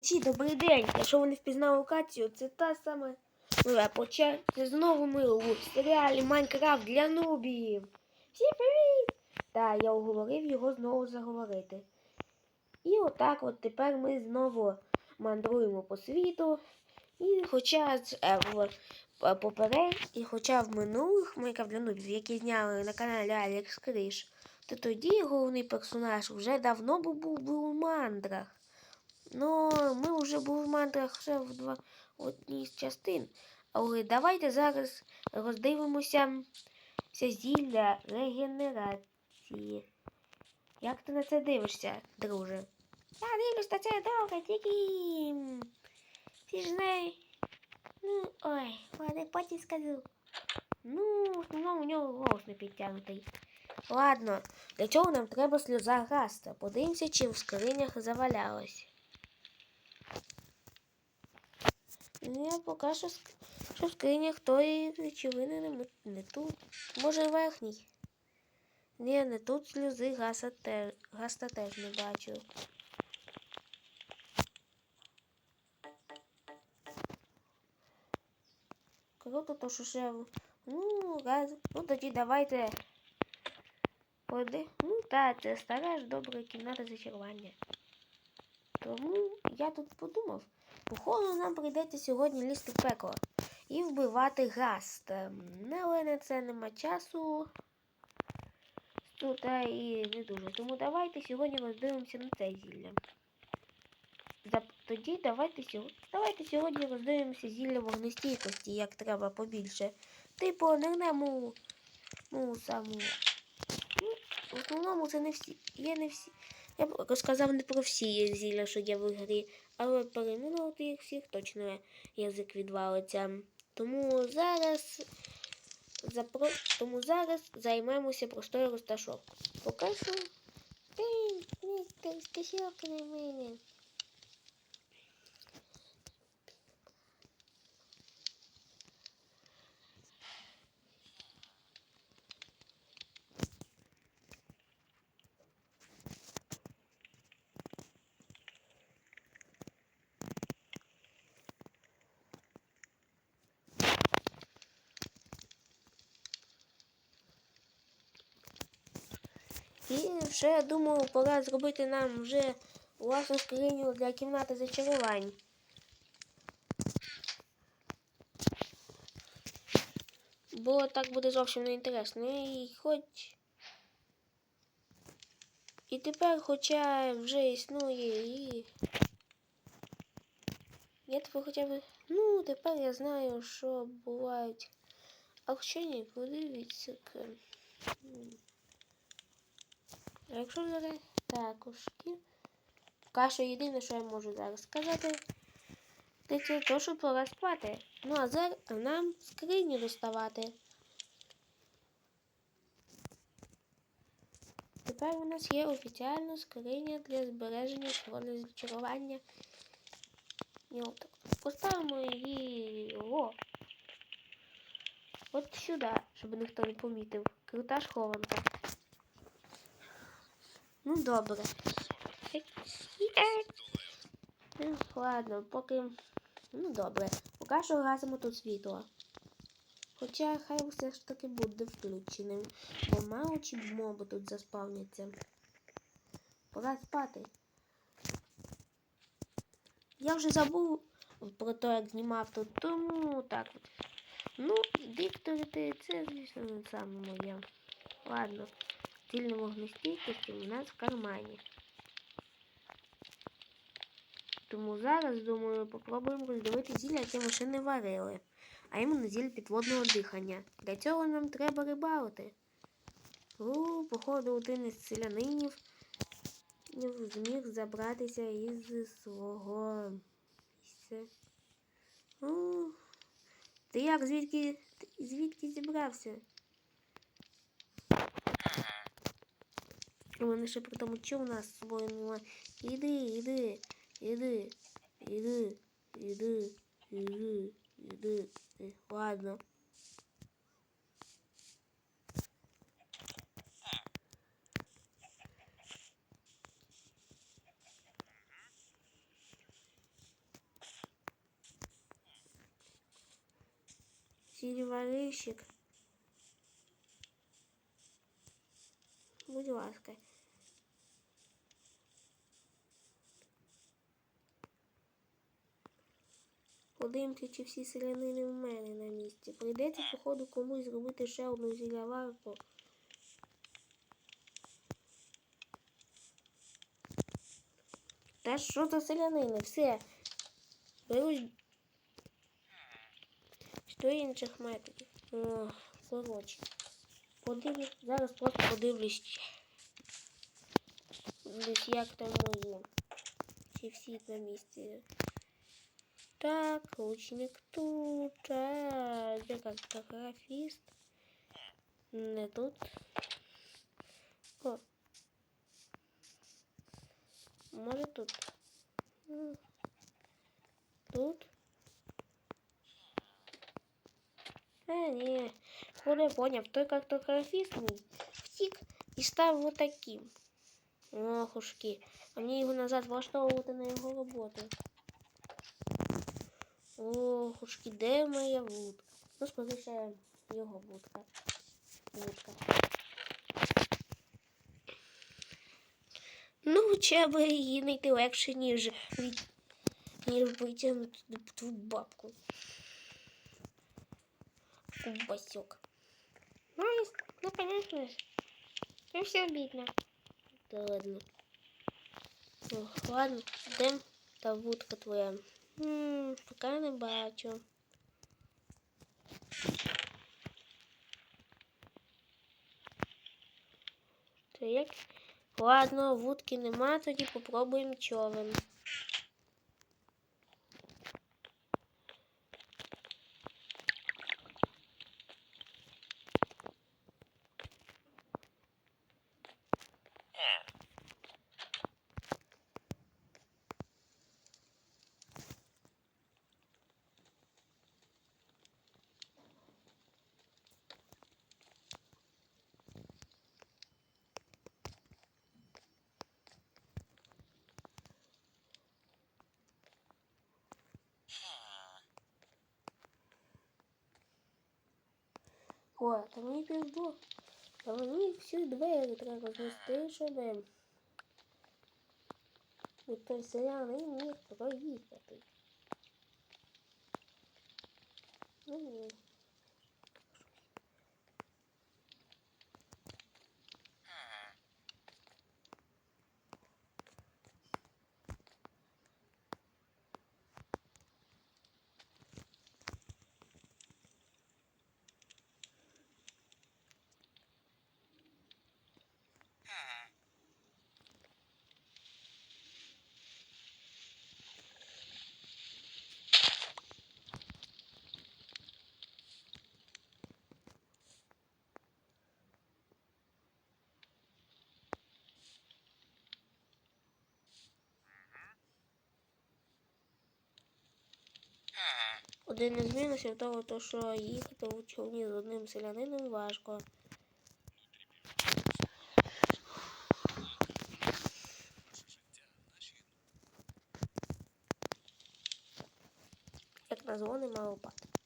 Всі, добрий день. Якщо ви не впізнали локацію, це та сама нове почати знову ми у серіалі Майнкрафт для нубів. Всім привіт! Та я уговорив його знову заговорити. І отак от тепер ми знову мандруємо по світу. І хоча е, в е, поперед, і хоча в минулих Майнкрафт для нубів, які зняли на каналі Алекс Криш, то тоді головний персонаж вже давно був, був у мандрах. Ну, ми вже були в мандрах ще в два одній з частин. Але давайте зараз роздивимося все зілля регенерації. Як ти на це дивишся, друже? Я дивлюсь на це добре, тільки. Ти ж знаєш. Ну, ой, ладно, потім скажу. Ну, основному у нього голос не підтягнутий. Ладно, для цього нам треба сльоза гаста. Подивимося, чи в скринях завалялось. Ну, я поки що, що в скринях тої речовини не, не тут. Може верхній. Ні, не тут сльози гаса теж не бачу. Круто, то що ще. Ну, раз. Ну тоді давайте. Поди. Ну так, це стара ж добра кімната зачарування. Тому я тут подумав. Походу, нам прийдеться сьогодні лізти в пекло і вбивати гаст. Ем, Але на це нема часу. Тут а, і не дуже. Тому давайте сьогодні роздивимося на це зілля. Тоді давайте сьогодні. Давайте сьогодні роздивимося зілля вогнестійкості, як треба побільше. Типу, нирнемо ну, саму. В основному це не всі. Є не всі. Я розказав не про всі зілля, що є в грі, але перейменувати їх всіх точно язик відвалиться. Тому зараз запро... Тому зараз займемося простою розташовкою. Поки що. Ти, стосілки на мене. І я думаю, пора зробити нам вже власну скриню для кімнати зачарувань. Бо так буде зовсім не інтересно. І хоч. І тепер, хоча вже існує і. Я тепер хоча б. Ну, тепер я знаю, що бувають. А ні, подивіться. Якщо зараз також що єдине, що я можу зараз сказати, це то, що пора спати. Ну а зараз нам скрині доставати. Тепер у нас є офіціальна скриня для збереження свого зачарування. Поставимо її о, от сюди, щоб ніхто не помітив. Крута схованка. Ну добре. Ну, Ладно, поки. Ну добре. Поки що гасимо тут світло. Хоча хай все ж таки буде включеним, бо мало чи моби тут заспавняться. Пора спати. Я вже забув про те, як знімав тут, тому так от. Ну, дикторити, це, звісно, не саме моє. Ладно. Стильна вогнестійкості у нас в кармані. Тому зараз, думаю, попробуємо роздивити зілля, яке ми ще не варили. А іменно зілля підводного дихання. Для цього нам треба рибалити. У, походу, один із селянинів зміг забратися із свого місця. Ти як звідки, звідки зібрався? Вони ще при тому чи у нас з собою немає. Іди, іди, іди, іди, іди, іди, іди. Ладно. Сильварищик. Будь. Подивимося, чи всі селянини в мене на місці. Прийдеться, походу, комусь зробити ще одну зіляварку. Та що за селянини? Все. Беруть що інших методів. О, коротше. Подивлюсь, зараз просто подивлюсь. Ще. Десь як там мої. Чи всі на місці. Так, лучник тут. А, де картографіст? Не тут. О. Може тут. М. Тут. А, ні. Коли я поняв, той картографіст мій втік і став вот таким. Охушки. А мені його назад влаштовувати на його роботу. Охушки, де моя вудка? Ну, скоріше його вудка. Вудка. Ну, хоча б її знайти легше, ніж, ніж витягнути ту бабку. Кубасек. Ну, ну, конечно. Ну, все обидно. Да ладно. Ну, ладно, де та вудка твоя? М, пока не бачу. То? Ладно, вудки нема, тоді попробуємо човен. О, там мені пізду. А мені всі двері треба знести, щоб селянин міг проїхати. Ну ні. Один із мінусів того, то, що їхати у човні з одним селянином важко. Як нема лопат. Все.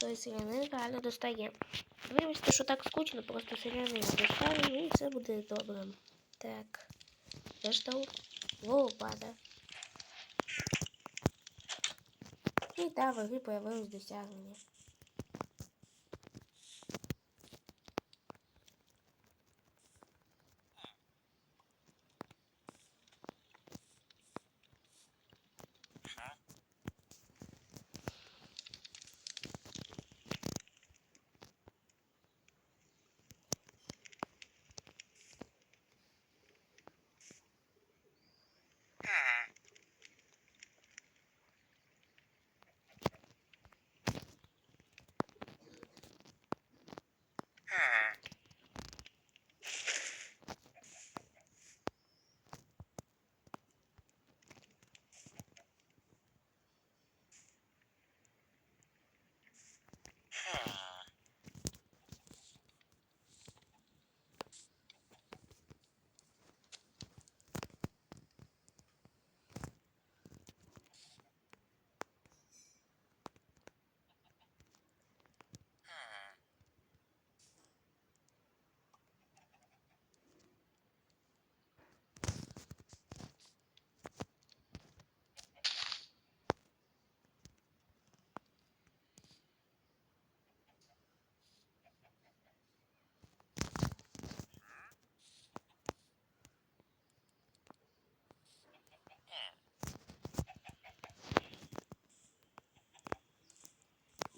Той селянин реально достає. Вибачте, що так скучно, просто селянин доставив і все буде добре. Так. Я ждав лопата. І в ваги появилось досягнення.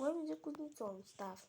Може він кузнецом став.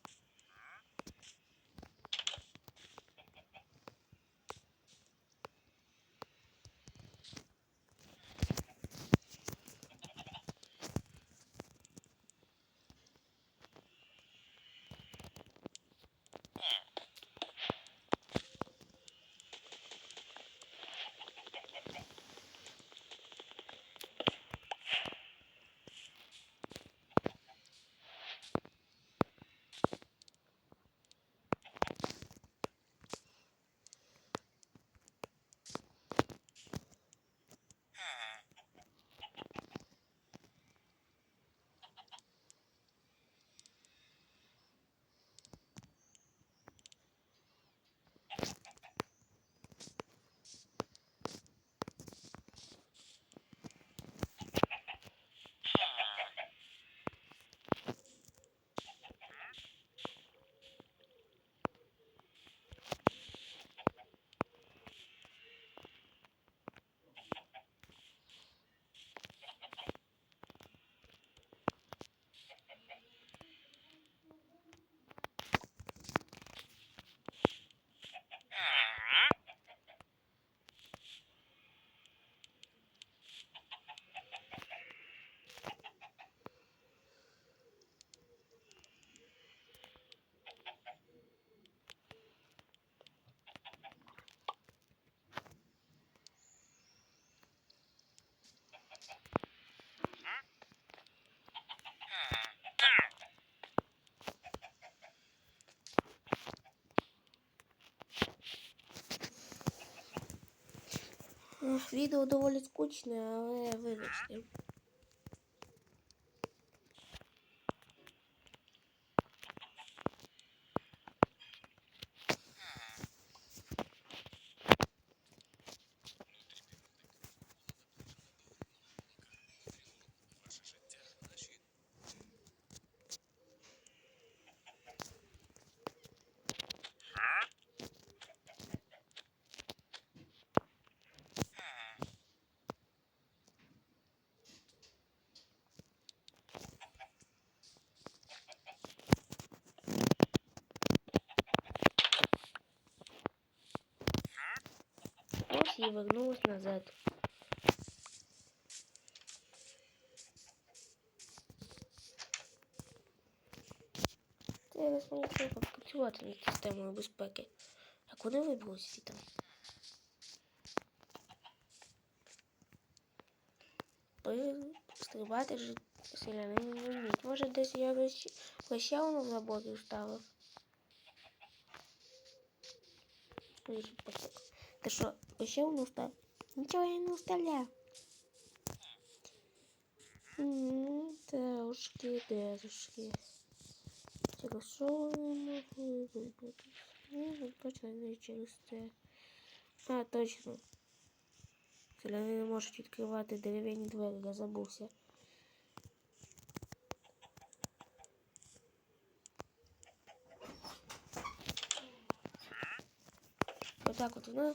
Відео доволі скучне, але вибачте. І вернулась назад. Я насправді треба працювати над системою. А куди вибралися всі там? Стрибати ж селяни не вміють. Може десь я воно в заборі вставив. Ти що, лише воно встав? Нічого я не вставляв. М, Трошки, трошки. Через що не можу вибрати? Ну, точно не через це. А, точно. Селяни не можуть відкривати дерев'яні двері, я забувся. Отак от вона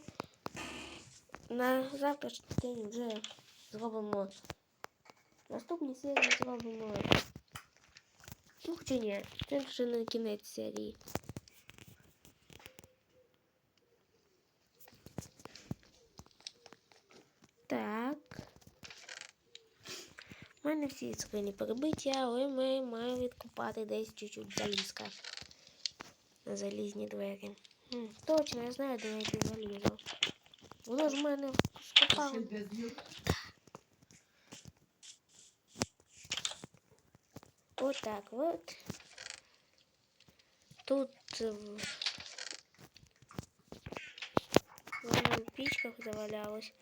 на завтрашній день вже зробимо. Наступні серії зробимо. Ну, хоча ні, це вже не кінець серії. Так. У мене всі скрині перебиті, але ми маємо відкопати десь чуть-чуть залізка на залізні двері. М, Точно, я знаю, де знайти залізо. Воно ж в мене скопало. Вот так вот. Тут в пичках завалялось.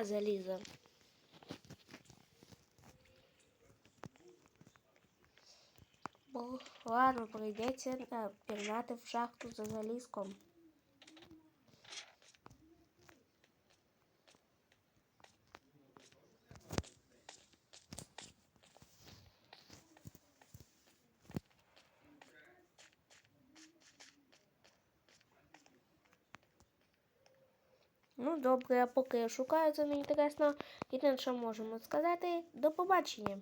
Нема заліза. Бо, ладно, прийдеться е, пірнати в шахту за залізком. Ну, добре, а поки я шукаю, це не інтересно. Єдине, що можемо сказати, до побачення.